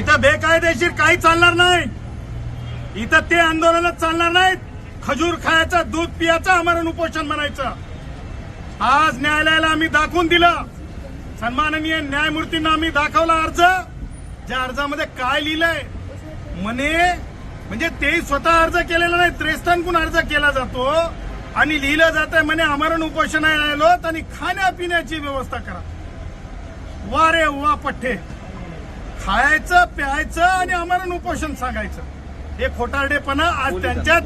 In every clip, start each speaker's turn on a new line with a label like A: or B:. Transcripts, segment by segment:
A: इथं बेकायदेशीर काही चालणार नाही. इथं ते आंदोलनच चालणार नाहीत. खजूर खायचं दूध पियाचं आमरण उपोषण म्हणायचं. आज न्यायालयाला आम्ही दाखवून दिलं. सन्माननीय न्यायमूर्तींना आम्ही दाखवला अर्ज. ज्या अर्जामध्ये काय लिहिलंय म्हणे म्हणजे तेही स्वतः अर्ज केलेला नाही त्रेस्तांकून अर्ज केला जातो. आणि लिहिलं जात आहे म्हणे आमरण उपोषण आलोत आणि खाण्यापिण्याची व्यवस्था करा. वा रे वा पठ्ठे खायचं प्यायचं आणि आमरण उपोषण सांगायचं. हे खोटारडेपणा आज त्यांच्याच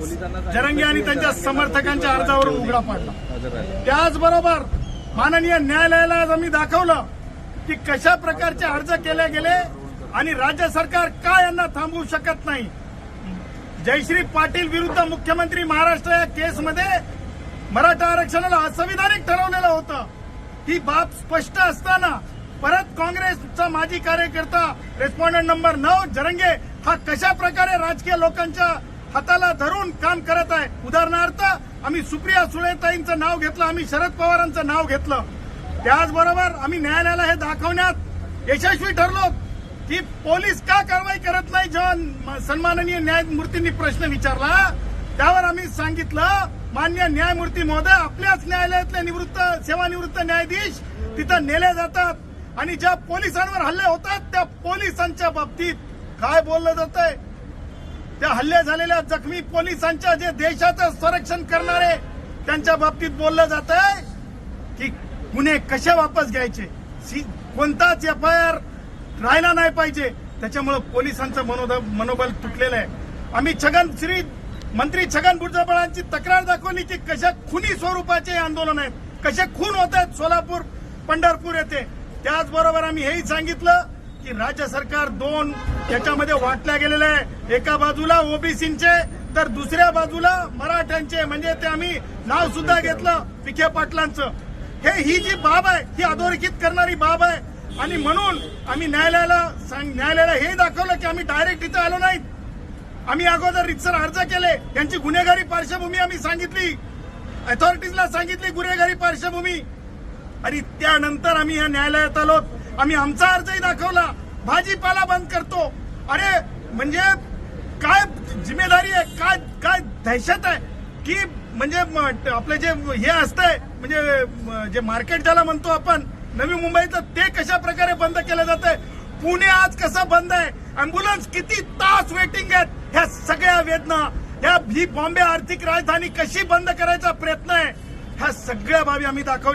A: जरंगी आणि त्यांच्या समर्थकांच्या अर्जावरून उघडा पाडला. त्याचबरोबर माननीय न्यायालयाला आज आम्ही दाखवलं की कशा प्रकारचे अर्ज केले गेले आणि राज्य सरकार का यांना थांबवू शकत नाही. जयश्री पाटील विरुद्ध मुख्यमंत्री महाराष्ट्र या केसमध्ये मराठा आरक्षणाला असंविधानिक ठरवलेलं होतं. ही बाब स्पष्ट असताना परत काँग्रेसचा माजी कार्यकर्ता रेस्पॉन्डंट नंबर नऊ जरंगे हा कशा प्रकारे राजकीय लोकांच्या हाताला धरून काम करत आहे? उदाहरणार्थ आम्ही सुप्रिया सुळेताईंचं नाव घेतलं आम्ही शरद पवारांचं नाव घेतलं. त्याचबरोबर आम्ही न्यायालयाला हे दाखवण्यात यशस्वी ठरलो की पोलीस का कारवाई करत नाही? जेव्हा सन्माननीय न्यायमूर्तींनी प्रश्न विचारला त्यावर आम्ही सांगितलं मान्य न्यायमूर्ती महोदय आपल्याच न्यायालयातले निवृत्त सेवानिवृत्त न्यायाधीश तिथं नेले जातात. आणि ज्या पोलिसांवर हल्ले होतात त्या पोलिसांच्या बाबतीत काय बोललं जात आहे? त्या हल्ले झालेल्या जखमी पोलिसांच्या जे देशाचं संरक्षण करणारे त्यांच्या बाबतीत बोललं जात आहे की गुन्हे कसे वापस घ्यायचे? कोणताच एफ आय आर राहिला नाही पाहिजे. त्याच्यामुळे पोलिसांचं मनोद- मनोबल तुटलेलं आहे. आम्ही छगन श्री मंत्री छगन भुजबळांची तक्रार दाखवली की कशा खुनी स्वरूपाचे आंदोलन आहेत. कसे खून होत आहेत सोलापूर पंढरपूर येथे? त्याचबरोबर आम्ही हेही सांगितलं की राज्य सरकार दोन याच्यामध्ये वाटल्या गेलेलं आहे. एका बाजूला ओबीसींचे तर दुसऱ्या बाजूला मराठ्यांचे. म्हणजे ते आम्ही नाव सुद्धा घेतलं विखे पाटलांचं. हे ही जी बाब आहे ही अधोरेखित करणारी बाब आहे. आणि म्हणून आम्ही न्यायालयाला सांग न्यायालयाला हे दाखवलं की आम्ही डायरेक्ट इथं आलो नाहीत. आम्ही अगोदर रितसर अर्ज केले. यांची गुन्हेगारी पार्श्वभूमी आम्ही सांगितली. अथॉरिटीजला सांगितली गुन्हेगारी पार्श्वभूमी. आणि त्यानंतर आम्ही या न्यायालयात आलो. आम्ही आमचा अर्जही दाखवला. भाजीपाला बंद करतो. अरे म्हणजे काय जिम्मेदारी आहे? काय काय दहशत आहे? की म्हणजे आपलं आपले जे हे असतंय म्हणजे जे मार्केट ज्याला म्हणतो आपण नवी मुंबईचं ते कशा प्रकारे बंद केलं जात आहे पुणे आज कसं बंद आहे? अँब्युलन्स किती तास वेटिंग आहेत? ह्या सगळ्या वेदना ह्या ही बॉम्बे आर्थिक राजधानी कशी बंद करायचा प्रयत्न आहे? ह्या सगळ्या बाबी आम्ही दाखव